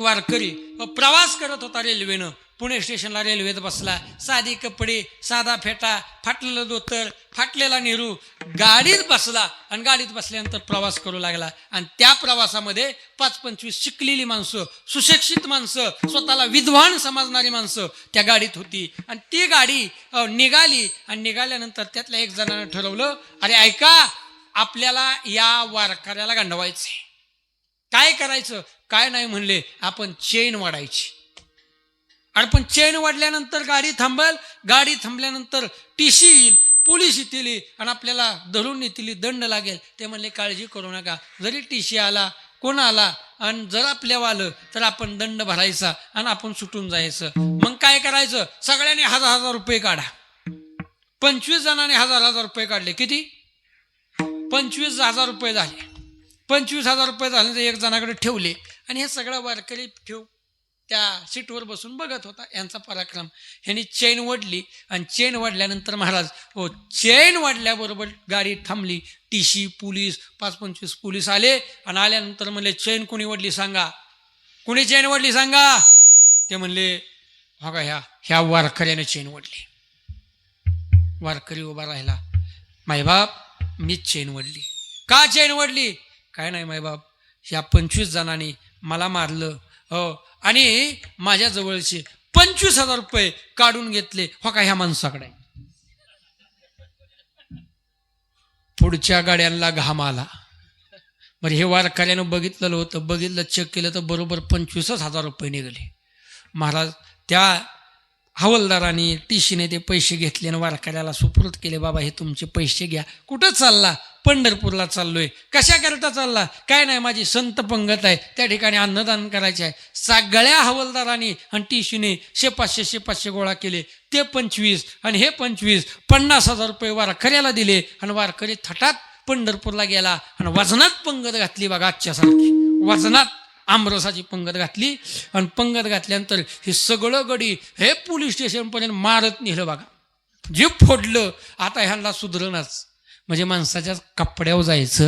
वारकरी प्रवास करत होता रेल्वेनं. पुणे स्टेशनला रेल्वेत बसला. साधी कपडे साधा फेटा फाटलेलं धोतर फाटलेला नेहरू. गाडीत बसला. आणि गाडीत बसल्यानंतर प्रवास करू लागला. आणि त्या प्रवासामध्ये पाच पंचवीस शिकलेली माणसं सुशिक्षित माणसं स्वतःला विद्वान समजणारी माणसं त्या गाडीत होती. आणि ती गाडी निघाली. आणि निघाल्यानंतर त्यातल्या एक जणानं ठरवलं अरे ऐका आपल्याला या वारकऱ्याला गंडवायचंय. काय करायचं? काय नाही म्हणले. आपण चेन वाढायची. आणि पण चेन वाढल्यानंतर गाडी थांबल. गाडी थांबल्यानंतर टीशी येईल. पोलीस येतील. आणि आपल्याला धरून येतील दंड लागेल. ते म्हणले काळजी करू नका. जरी टीशी आला कोण आला आणि जर आपल्या आलं तर आपण दंड भरायचा आणि आपण सुटून जायचं. मग काय करायचं? सगळ्यांनी हजार हजार रुपये काढा. पंचवीस जणांनी हजार हजार रुपये काढले. किती? पंचवीस हजार रुपये झाले. पंचवीस हजार रुपये झाले तर एक जणाकडे ठेवले. आणि हे सगळं वारकरी ठेव त्या सीटवर बसून बघत होता यांचा पराक्रम. ह्यांनी चेन वडली आणि चेन वाढल्यानंतर महाराज हो चेन वाढल्याबरोबर गाडी थांबली. टीशी पोलीस पाच पंचवीस पोलीस आले आणि आल्यानंतर म्हणले चेन कोणी वडली सांगा. कोणी चेन वडली सांगा? ते म्हणले हो का ह्या ह्या वारकऱ्याने चेन वडली वारकरी उभा राहिला मायबाप मीच चेन वडली का चेन वडली काय नाही मायबाप ह्या पंचवीस जणांनी मला मारलं. हो. आणि माझ्याजवळचे पंचवीस हजार रुपये काढून घेतले हो का ह्या माणसाकडे. पुढच्या गाड्यांना घाम आला. बरं हे वारकऱ्यानं बघितलेलं होतं. बघितलं चेक केलं तर बरोबर पंचवीसच हजार रुपये निघाले. महाराज त्या हवलदाराने टीशीने ते पैसे घेतले आणि वारकऱ्याला सुपूर्द केले बाबा हे तुमचे पैसे घ्या. कुठं चालला? पंढरपूरला चाललोय. कशाकरता चालला? काय नाही माझी संत पंगत आहे. त्या ठिकाणी अन्नदान करायचे आहे. सगळ्या हवलदारांनी आणि टिशूने शेपाचशे शेपाचशे शे पाचशे गोळा केले. ते पंचवीस आणि हे पंचवीस पन्नास हजार रुपये वारकऱ्याला दिले आणि वारकरी थटात पंढरपूरला गेला आणि वजनात पंगत घातली बघा आजच्यासारखी. वजनात आमरसाची पंगत घातली आणि पंगत घातल्यानंतर हे सगळं गडी हे पोलीस स्टेशनपर्यंत मारत नेलं बघा. जे फोडलं आता ह्यांना सुधरणच म्हणजे माणसाच्या कपड्यावर जायचं.